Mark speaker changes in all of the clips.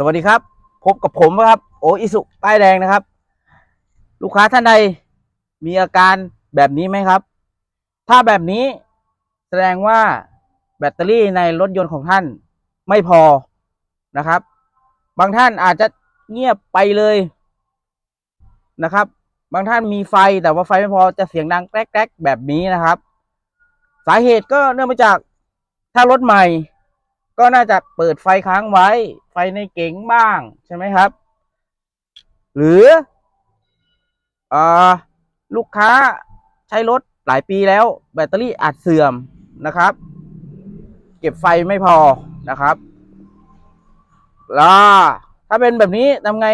Speaker 1: สวัสดีครับ พบกับผมครับ โออิสุป้ายแดงนะครับ ลูกค้าท่านใดมีอาการแบบนี้ไหมครับ ถ้าแบบนี้แสดงว่าแบตเตอรี่ในรถยนต์ของท่านไม่พอนะครับ บางท่านอาจจะเงียบไปเลยนะครับ บางท่านมีไฟแต่ว่าไฟไม่พอจะเสียงดังแกรกๆแบบนี้นะครับ สาเหตุก็เนื่องมาจากถ้ารถใหม่ ก็น่าจะเปิดไฟค้างไว้ ไฟในเก๋งบ้างใช่ไหมครับ หรืออลูกค้าใช้รถหลายปีแล้ว แบตเตอรี่อาจเสื่อมนะครับ เก็บไฟไม่พอนะครับแล้วถ้าเป็นแบบนี้ทำไง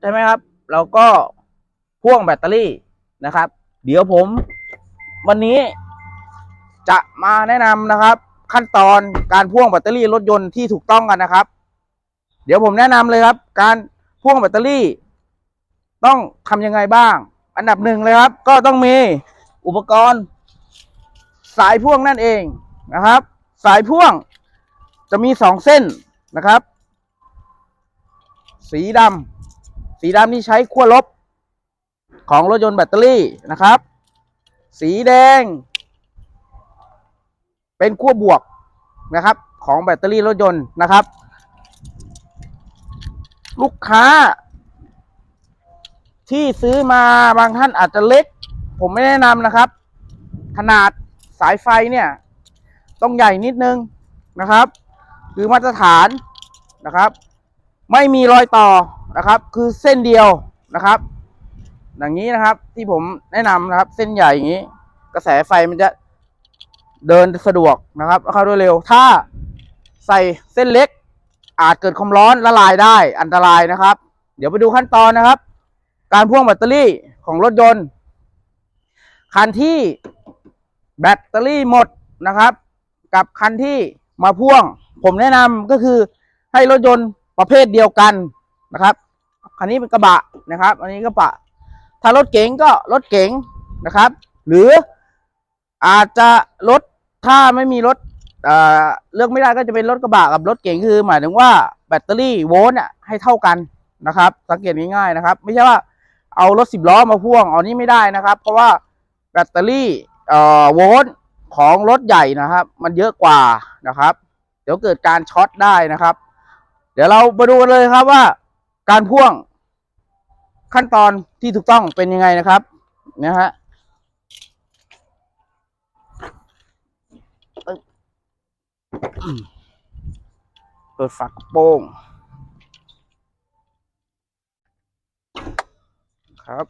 Speaker 1: ใช่ไหมครับ เราก็พ่วงแบตเตอรี่นะครับ เดี๋ยวผม วันนี้จะมาแนะนำนะครับ ขั้นตอนการพ่วงแบตเตอรี่รถยนต์ที่ถูกต้องกันนะครับ เดี๋ยวผมแนะนำเลยครับ การพ่วงแบตเตอรี่ ต้องทำยังไงบ้าง อันดับหนึ่งเลยครับ ก็ต้องมีอุปกรณ์ สายพ่วงนั่นเองนะครับ สายพ่วงจะมีสองเส้นนะครับ สีดำสีดำนี่ใช้ขั้วลบ ของรถยนต์แบตเตอรี่นะครับ สีแดง เป็นขั้วบวกนะครับ ของแบตเตอรี่รถยนต์นะครับ ลูกค้า ที่ซื้อมาบางท่านอาจจะเล็ก ผมไม่แนะนำนะครับ ขนาดสายไฟเนี่ย ต้องใหญ่นิดนึงนะครับ คือมาตรฐานนะครับ ไม่มีรอยต่อนะครับ คือเส้นเดียวนะครับ อย่างนี้นะครับที่ผมแนะนำนะครับ เส้นใหญ่อย่างนี้ กระแสไฟมันจะเดินสะดวกนะครับเข้าด้วยเร็ว ถ้าใส่เส้นเล็ก อาจเกิดความร้อนละลายได้อันตรายนะครับ เดี๋ยวไปดูขั้นตอนนะครับ การพ่วงแบตเตอรี่ของรถยนต์คันที่แบตเตอรี่หมดนะครับ กับคันที่มาพ่วง ผมแนะนำก็คือให้รถยนต์ประเภทเดียวกันนะครับคันนี้เป็นกระบะนะครับ อันนี้กระบะ ถ้ารถเก๋งก็รถเก๋งนะครับ หรืออาจจะรถถ้าไม่มีรถ เอ่อเลือกไม่ได้ก็จะเป็นรถกระบะกับรถเก๋งคือ หมายถึงว่าแบตเตอรี่โวลต์อะให้เท่ากันนะครับ สังเกตง่ายๆนะครับ ไม่ใช่ว่าเอารถสิบล้อมาพ่วงเอานี้ไม่ได้นะครับ เพราะว่าแบตเตอรี่เอ่อโวลต์ของรถใหญ่นะครับ มันเยอะกว่านะครับ เดี๋ยวเกิดการช็อตได้นะครับ เดี๋ยวเรามาดูกันเลยครับว่าการพ่วงขั้นตอนที่ถูกต้องเป็นยังไงนะครับนะฮะปึ๊บ เปิดฝากระโปรงครับ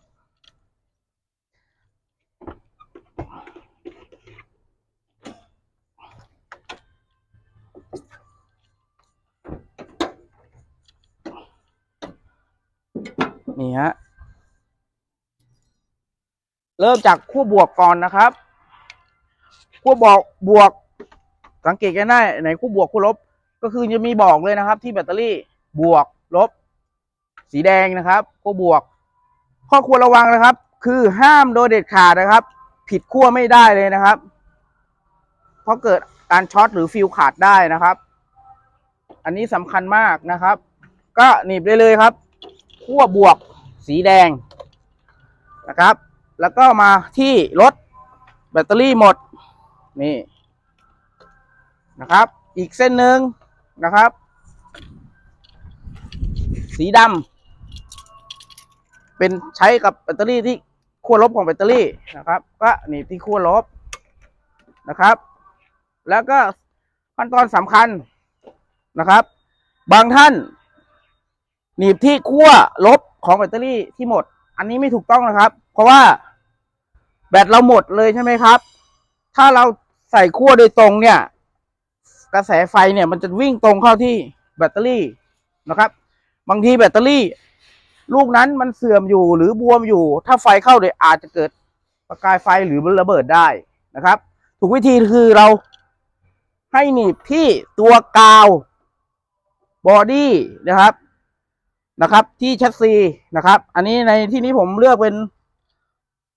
Speaker 1: นี่ฮะ เริ่มจากขั้วบวกก่อนนะครับขั้วบวกบวก สังเกตกันได้ไหนขั้วบวกขั้วลบ ก็คือจะมีบอกเลยนะครับ ที่แบตเตอรี่บวกลบ สีแดงนะครับขั้วบวก ข้อควรระวังนะครับ คือห้ามโดยเด็ดขาดนะครับ ผิดขั้วไม่ได้เลยนะครับ เพราะเกิดการช็อตหรือฟิวขาดได้นะครับ อันนี้สำคัญมากนะครับ ก็หนีบได้เลยครับขั้วบวกสีแดงนะครับ แล้วก็มาที่รถแบตเตอรี่หมดนี่ นะครับ อีกเส้นหนึ่งนะครับ สีดำเป็นใช้กับแบตเตอรี่ที่ขั้วลบของแบตเตอรี่นะครับ ก็หนีบที่ขั้วลบนะครับ แล้วก็ขั้นตอนสำคัญนะครับ บางท่าน หนีบที่ขั้วลบของแบตเตอรี่ที่หมด อันนี้ไม่ถูกต้องนะครับ เพราะว่าแบตเราหมดเลยใช่ไหมครับ ถ้าเราใส่ขั้วโดยตรงเนี่ย กระแสไฟเนี่ยมันจะวิ่งตรงเข้าที่แบตเตอรี่นะครับ บางทีแบตเตอรี่ ลูกนั้นมันเสื่อมอยู่หรือบวมอยู่ ถ้าไฟเข้าเลยอาจจะเกิดประกายไฟหรือระเบิดได้นะครับ ถูกวิธีคือเราให้หนีบที่ตัวกาวบอดี้นะครับนะครับ ที่แชัดซีนะครับ อันนี้ในที่นี้ผมเลือกเป็น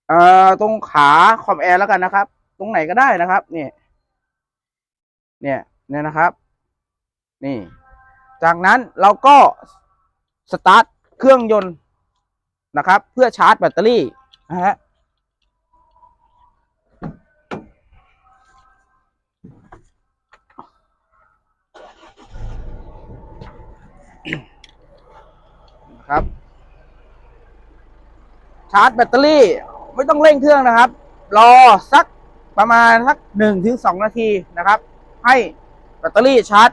Speaker 1: เอ่อตรงขาคอมแอร์แล้วกันนะครับ ตรงไหนก็ได้นะครับ เนี่ย เนี่ย เนี่ยนะครับ นี่ จากนั้นเราก็สตาร์ทเครื่องยนต์นะครับ เพื่อชาร์จแบตเตอรี่นะฮะครับ ชาร์จแบตเตอรี่ไม่ต้องเร่งเครื่องนะครับ รอสักประมาณสักหนึ่งถึงสองนาทีนะครับ ให้ แบตเตอรี่ชาร์จ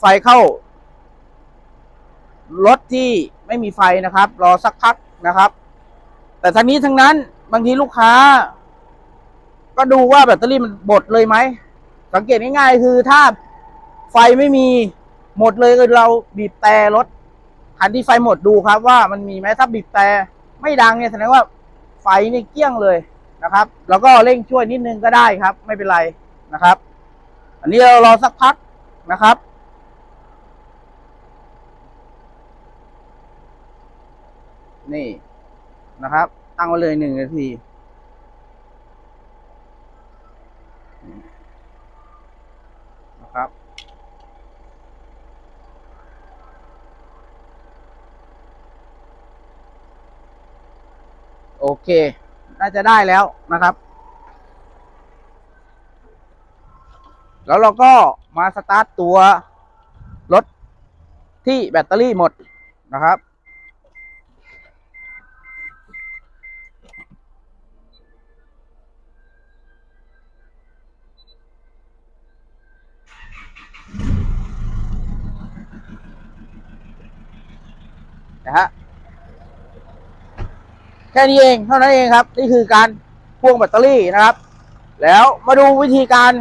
Speaker 1: ไฟเข้ารถที่ไม่มีไฟนะครับ รอสักพักนะครับ แต่ทั้งนี้ทั้งนั้นบางทีลูกค้า ก็ดูว่าแบตเตอรี่มันหมดเลยไหม สังเกตง่ายๆคือถ้าไฟไม่มีหมดเลยเราบีบแต่รถคันที่ไฟหมดดูครับ ว่ามันมีไหมถ้าบีบแต่ไม่ดังเนี่ยแสดงว่าไฟนี่เกี้ยงเลยนะครับ แล้วก็เร่งช่วยนิดนึงก็ได้ครับ ไม่เป็นไรนะครับ อันนี้เรารอสักพักนะครับ นี่นะครับ ตั้งไว้เลยหนึ่งนาที นะครับ โอเค น่าจะได้แล้วนะครับ แล้วเราก็มาสตาร์ทตัวรถที่แบตเตอรี่หมดนะครับ นะฮะ แค่นี้เอง เท่านั้นเองครับ นี่คือการพ่วงแบตเตอรี่นะครับ แล้วมาดูวิธีการ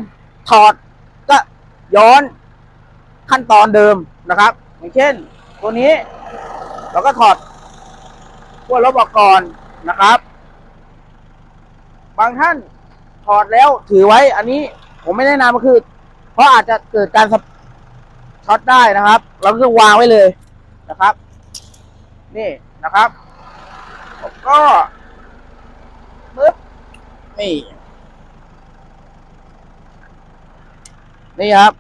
Speaker 1: ถอด ย้อนขั้นตอนเดิมนะครับ อย่างเช่น ตัวนี้ เราก็ถอดขั้วลบออกก่อนนะครับ บางท่านถอดแล้วถือไว้อันนี้ผมไม่แนะนำก็คือ เพราะอาจจะเกิดการช็อตได้นะครับ เราก็วางไว้เลยนะครับ นี่นะครับ ก็ปึ๊บนี่ นี่ครับ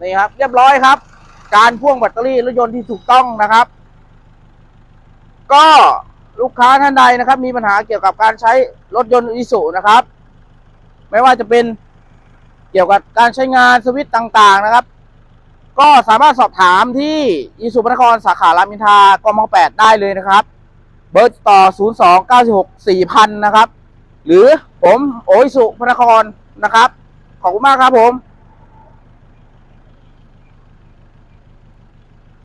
Speaker 1: นี่ครับ เรียบร้อยครับ การพ่วงแบตเตอรี่รถยนต์ที่ถูกต้องนะครับ ก็ลูกค้าท่านใดนะครับ มีปัญหาเกี่ยวกับการใช้รถยนต์อิสุนะครับ ไม่ว่าจะเป็นเกี่ยวกับการใช้งานสวิตต่างๆนะครับ ก็สามารถสอบถามที่ยีสุพระนครสาขารามอินทรากม8ได้เลยนะครับ เบอร์ติดต่อ 0 2 9 6 4 0 0 0 นะครับ หรือผมโออิสุพระนครนะครับ ขอบคุณมากครับผม